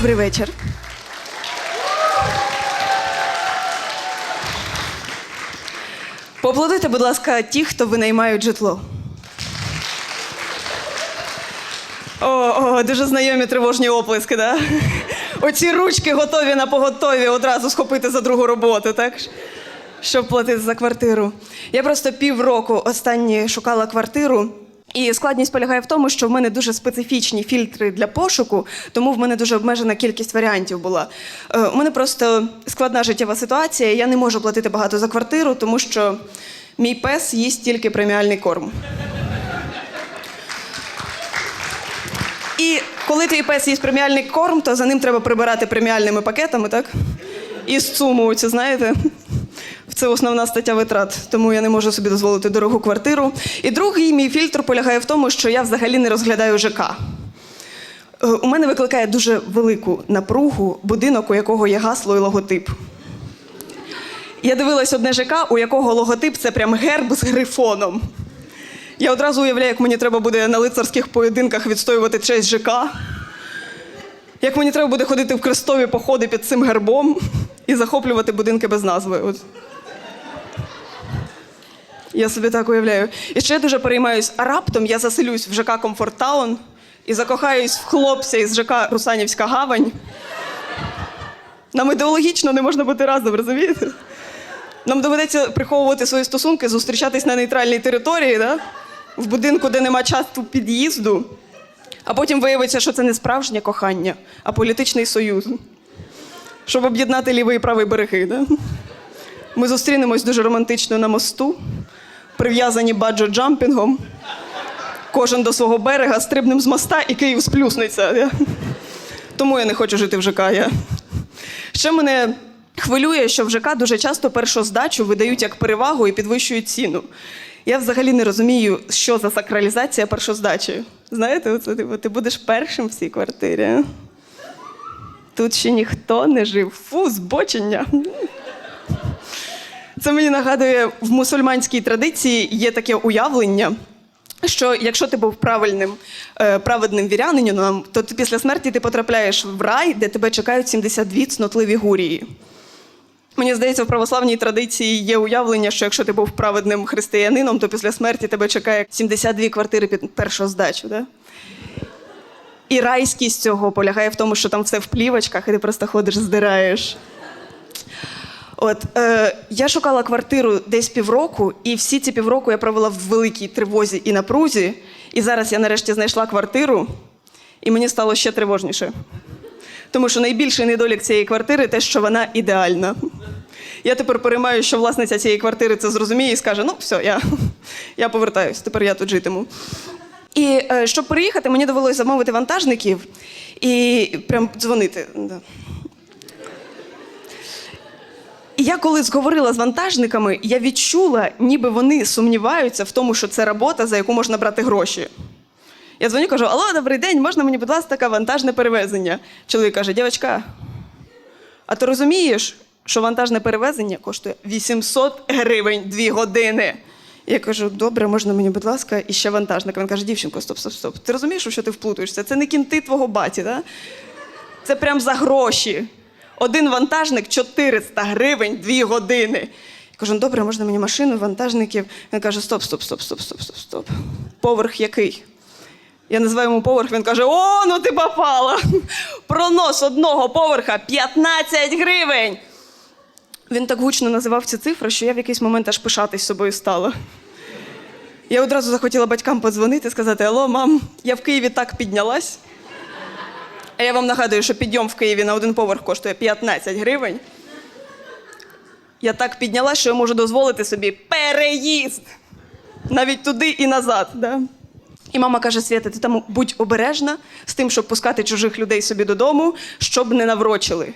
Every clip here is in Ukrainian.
Добрий вечір. Поаплодуйте, будь ласка, ті, хто винаймають житло. О, о, дуже знайомі тривожні оплески, да? Оці ручки готові на поготові одразу схопити за другу роботу, так? Щоб платити за квартиру. Я просто півроку останні шукала квартиру. І складність полягає в тому, що в мене дуже специфічні фільтри для пошуку, тому в мене дуже обмежена кількість варіантів була. Е, у мене просто складна життєва ситуація. Я не можу платити багато за квартиру, тому що мій пес їсть тільки преміальний корм. І коли твій пес їсть преміальний корм, то за ним треба прибирати преміальними пакетами, так? І з цуму, це знаєте? Це основна стаття витрат, тому я не можу собі дозволити дорогу квартиру. І другий мій фільтр полягає в тому, що я взагалі не розглядаю ЖК. Е, У мене викликає дуже велику напругу будинок, у якого є гасло і логотип. Я дивилась одне ЖК, у якого логотип це прям герб з грифоном. Я одразу уявляю, як мені треба буде на лицарських поєдинках відстоювати честь ЖК. Як мені треба буде ходити в крестові походи під цим гербом і захоплювати будинки без назви. От. Я собі так уявляю. І ще я дуже переймаюсь, а раптом я заселюсь в ЖК Комфорттаун і закохаюсь в хлопця із ЖК Русанівська гавань. Нам ідеологічно не можна бути разом, розумієте? Нам доведеться приховувати свої стосунки, зустрічатись на нейтральній території, да? в будинку, де нема часу під'їзду, а потім виявиться, що це не справжнє кохання, а політичний союз. Щоб об'єднати лівий і правий береги. Да? Ми зустрінемось дуже романтично на мосту, прив'язані баджо-джампінгом. Кожен до свого берега, стрибнем з моста і Київ сплюснеться. Тому я не хочу жити в ЖК. Я. Ще мене хвилює, що в ЖК дуже часто першу здачу видають як перевагу і підвищують ціну. Я взагалі не розумію, що за сакралізація першоздачі. Знаєте, оце, типу, ти будеш першим в цій квартирі. Тут ще ніхто не жив. Фу, збочення. Це мені нагадує, в мусульманській традиції є таке уявлення, що якщо ти був правильним е, праведним вірянином, то ти після смерті ти потрапляєш в рай, де тебе чекають 72 цнотливі гурії. Мені здається, в православній традиції є уявлення, що якщо ти був праведним християнином, то після смерті тебе чекає 72 квартири під першу здачу. Да? І райськість цього полягає в тому, що там все в плівочках, і ти просто ходиш, здираєш. От е, я шукала квартиру десь півроку, і всі ці півроку я провела в великій тривозі і напрузі. І зараз я нарешті знайшла квартиру, і мені стало ще тривожніше. Тому що найбільший недолік цієї квартири те, що вона ідеальна. Я тепер переймаю, що власниця цієї квартири це зрозуміє і скаже: ну, все, я, я повертаюсь, тепер я тут житиму. І е, щоб переїхати, мені довелося замовити вантажників і прям дзвонити. І я коли зговорила з вантажниками, я відчула, ніби вони сумніваються в тому, що це робота, за яку можна брати гроші. Я дзвоню, кажу: Алло, добрий день, можна мені, будь ласка, таке вантажне перевезення? Чоловік каже: дівчатка, а ти розумієш, що вантажне перевезення коштує 800 гривень дві години? Я кажу, добре, можна мені, будь ласка, і ще вантажник. Він каже, дівчинко, стоп, стоп, стоп. Ти розумієш, що ти вплутуєшся? Це не кінти твого баті, да? Це прям за гроші. Один вантажник 400 гривень дві години. Я кажу, «Ну, добре, можна мені машину, вантажників. Він каже, стоп, стоп, стоп, стоп, стоп, стоп, стоп. Поверх який? Я називаю йому поверх, він каже: О, ну ти попала! Пронос одного поверха 15 гривень. Він так гучно називав ці цифри, що я в якийсь момент аж пишатись собою стала. Я одразу захотіла батькам подзвонити сказати: Алло, мам, я в Києві так піднялась. А я вам нагадую, що підйом в Києві на один поверх коштує 15 гривень. Я так піднялась, що я можу дозволити собі переїзд. Навіть туди і назад. Да? І мама каже: Свята, ти там будь обережна з тим, щоб пускати чужих людей собі додому, щоб не наврочили.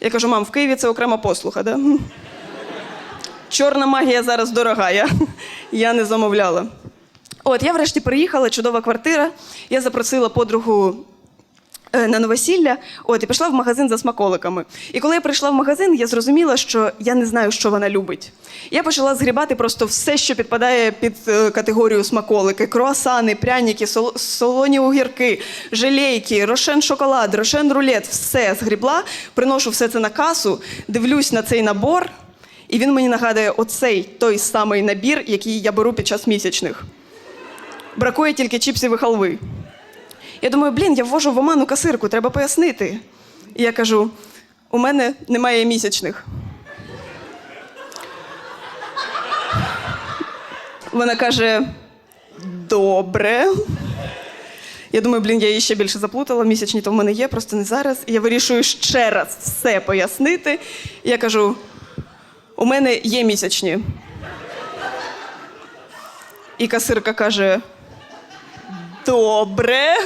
Я кажу, мам, в Києві це окрема послуга, да? Чорна магія зараз дорога, я, я не замовляла. От, я врешті приїхала, чудова квартира. Я запросила подругу на новосілля, от і пішла в магазин за смаколиками. І коли я прийшла в магазин, я зрозуміла, що я не знаю, що вона любить. Я почала згрібати просто все, що підпадає під е, категорію смаколики: круасани, пряники, сол- солоні огірки, желейки, рошен шоколад, рошен рулет. Все згрібла, приношу все це на касу, дивлюсь на цей набор, і він мені нагадує оцей той самий набір, який я беру під час місячних. Бракує тільки чіпсів і халви. Я думаю, блін, я ввожу в оману касирку, треба пояснити. І я кажу: у мене немає місячних. Вона каже: добре. Я думаю, блін, я її ще більше заплутала. Місячні то в мене є, просто не зараз. І я вирішую ще раз все пояснити. І я кажу: у мене є місячні. І касирка каже: Добре.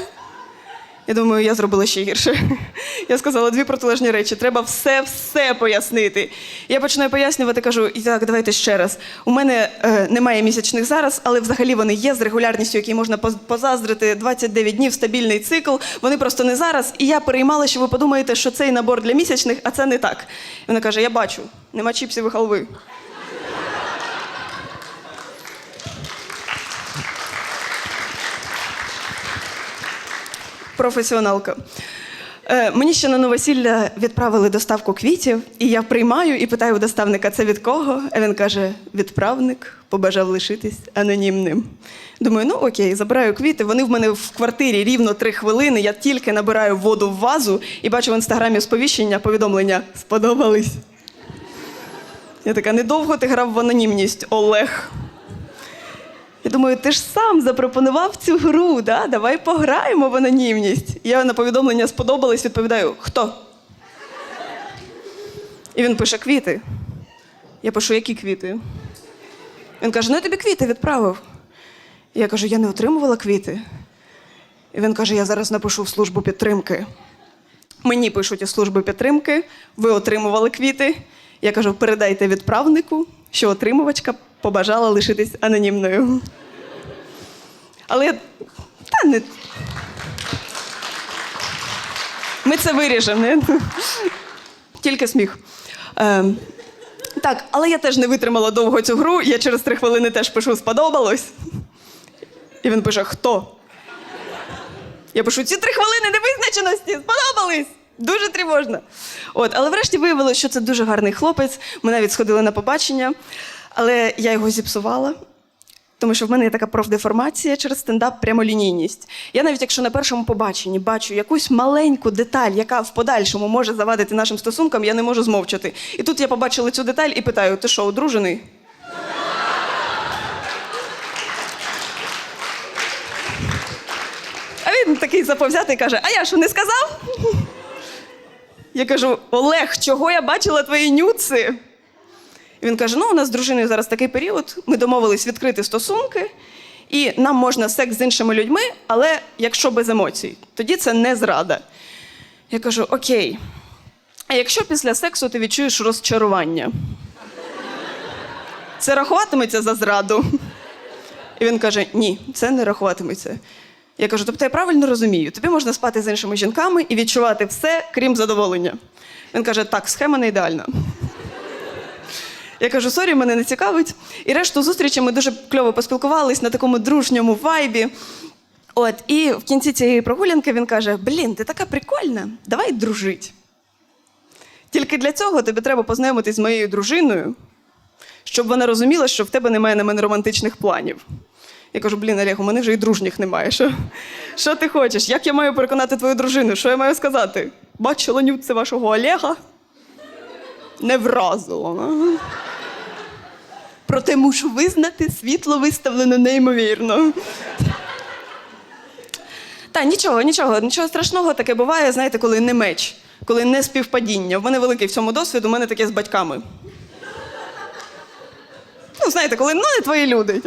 Я думаю, я зробила ще гірше. Я сказала дві протилежні речі. Треба все-все пояснити. Я починаю пояснювати, кажу: і так, давайте ще раз. У мене е, немає місячних зараз, але взагалі вони є з регулярністю, якій можна позаздрити 29 днів стабільний цикл. Вони просто не зараз. І я переймала, що ви подумаєте, що цей набор для місячних, а це не так. І вона каже: Я бачу, нема чіпсів і халви. Професіоналка. Е, мені ще на новосілля відправили доставку квітів, і я приймаю і питаю у доставника, це від кого? А він каже: відправник побажав лишитись анонімним. Думаю, ну окей, забираю квіти. Вони в мене в квартирі рівно три хвилини. Я тільки набираю воду в вазу і бачу в інстаграмі сповіщення, повідомлення сподобались. Я така, недовго ти грав в анонімність, Олег. Я думаю, ти ж сам запропонував цю гру, да? давай пограємо в анонімність. Я на повідомлення сподобалось, відповідаю, хто? І він пише квіти. Я пишу, які квіти? Він каже: ну я тобі квіти відправив. Я кажу, я не отримувала квіти. І він каже: я зараз напишу в службу підтримки. Мені пишуть із служби підтримки, ви отримували квіти. Я кажу, передайте відправнику, що отримувачка побажала лишитись анонімною. Але та не. Ми це виріжемо. Не? Тільки сміх. Ем, так, але я теж не витримала довго цю гру. Я через три хвилини теж пишу сподобалось. І він пише: хто? Я пишу, ці три хвилини невизначеності сподобались. Дуже тривожно. От, але врешті виявилося, що це дуже гарний хлопець. Ми навіть сходили на побачення, але я його зіпсувала. Тому що в мене є така профдеформація через стендап прямолінійність. Я навіть якщо на першому побаченні бачу якусь маленьку деталь, яка в подальшому може завадити нашим стосункам, я не можу змовчати. І тут я побачила цю деталь і питаю: ти що, одружений? А він такий заповзятий каже: А я що не сказав? Я кажу: Олег, чого я бачила твої нюци? Він каже: ну, у нас з дружиною зараз такий період, ми домовились відкрити стосунки, і нам можна секс з іншими людьми, але якщо без емоцій, тоді це не зрада. Я кажу: Окей. А якщо після сексу ти відчуєш розчарування, це рахуватиметься за зраду? І він каже: Ні, це не рахуватиметься. Я кажу, тобто я правильно розумію, тобі можна спати з іншими жінками і відчувати все, крім задоволення. Він каже: так, схема не ідеальна. Я кажу, сорі, мене не цікавить. І решту зустрічі ми дуже кльово поспілкувались на такому дружньому вайбі. От, і в кінці цієї прогулянки він каже: Блін, ти така прикольна, давай дружить. Тільки для цього тобі треба познайомитись з моєю дружиною, щоб вона розуміла, що в тебе немає на мене романтичних планів. Я кажу, блін, Олег, у мене вже і дружніх немає. Що, що ти хочеш? Як я маю переконати твою дружину? Що я маю сказати? Бачила нюци вашого Олега? Не вразило. Проте мушу визнати, світло виставлено неймовірно. Та нічого, нічого, нічого страшного таке буває, знаєте, коли не меч, коли не співпадіння. В мене великий в цьому досвід, у мене таке з батьками. Ну, знаєте, коли ну, не твої люди.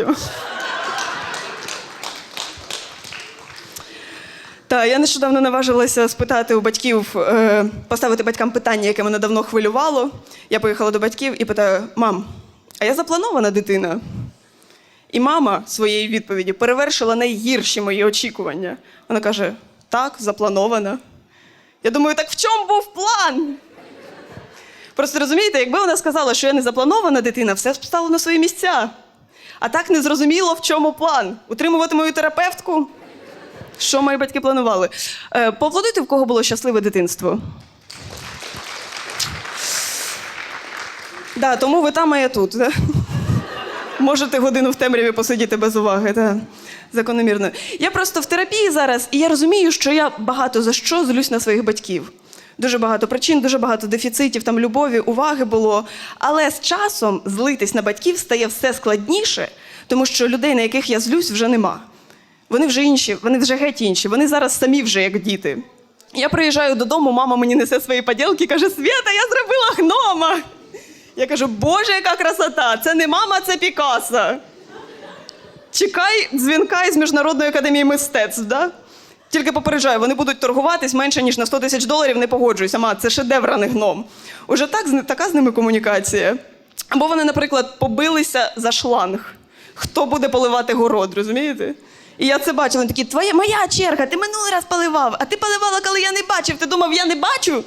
Та я нещодавно наважилася спитати у батьків, е, поставити батькам питання, яке мене давно хвилювало. Я поїхала до батьків і питаю: мам, а я запланована дитина? І мама своєї відповіді перевершила найгірші мої очікування. Вона каже: так, запланована. Я думаю, так в чому був план? Просто розумієте, якби вона сказала, що я не запланована дитина, все б стало на свої місця. А так не зрозуміло, в чому план. Утримувати мою терапевтку? Що мої батьки планували? Е, поаплодуйте, в кого було щасливе дитинство. Да, тому ви там, а я тут. Да? Можете годину в темряві посидіти без уваги. Да. Закономірно. Я просто в терапії зараз, і я розумію, що я багато за що злюсь на своїх батьків. Дуже багато причин, дуже багато дефіцитів, там любові, уваги було. Але з часом злитись на батьків стає все складніше, тому що людей, на яких я злюсь, вже нема. Вони вже інші, вони вже геть інші. Вони зараз самі вже як діти. Я приїжджаю додому, мама мені несе свої поділки, каже: Свята, я зробила гнома. Я кажу, Боже, яка красота! Це не мама, це Пікассо. Чекай дзвінка із Міжнародної академії мистецтв, да? Тільки попереджаю, вони будуть торгуватись менше, ніж на 100 тисяч доларів, не погоджуйся, ма, це шедевр, а не гном. Уже так, така з ними комунікація. Або вони, наприклад, побилися за шланг. Хто буде поливати город, розумієте? І я це бачила, вони такі, твоя моя черга, ти минулий раз поливав, а ти поливала, коли я не бачив. Ти думав, я не бачу?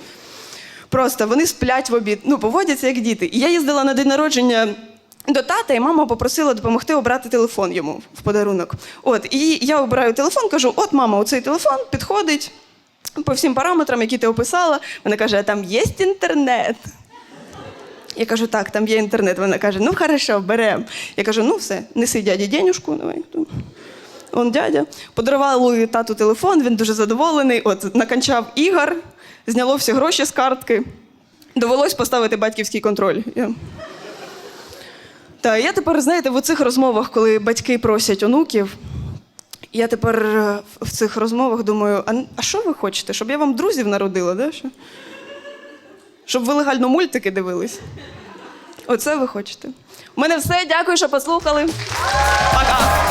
Просто вони сплять в обід, ну, поводяться як діти. І я їздила на день народження до тата, і мама попросила допомогти обрати телефон йому в подарунок. От, і я обираю телефон, кажу: от, мама, оцей телефон підходить по всім параметрам, які ти описала. Вона каже: а там є інтернет. Я кажу, так, там є інтернет. Вона каже, ну хорошо, беремо. Я кажу, ну все, неси дяді денюжку, давай. Он дядя. Подарували тату телефон, він дуже задоволений. От наканчав ігор, зняло всі гроші з картки. Довелось поставити батьківський контроль. Я... Та я тепер, знаєте, в оцих розмовах, коли батьки просять онуків, я тепер е, в цих розмовах думаю: а, а що ви хочете? Щоб я вам друзів народила, да? Що? Щоб ви легально мультики дивились? Оце ви хочете. У мене все. Дякую, що послухали. Пока.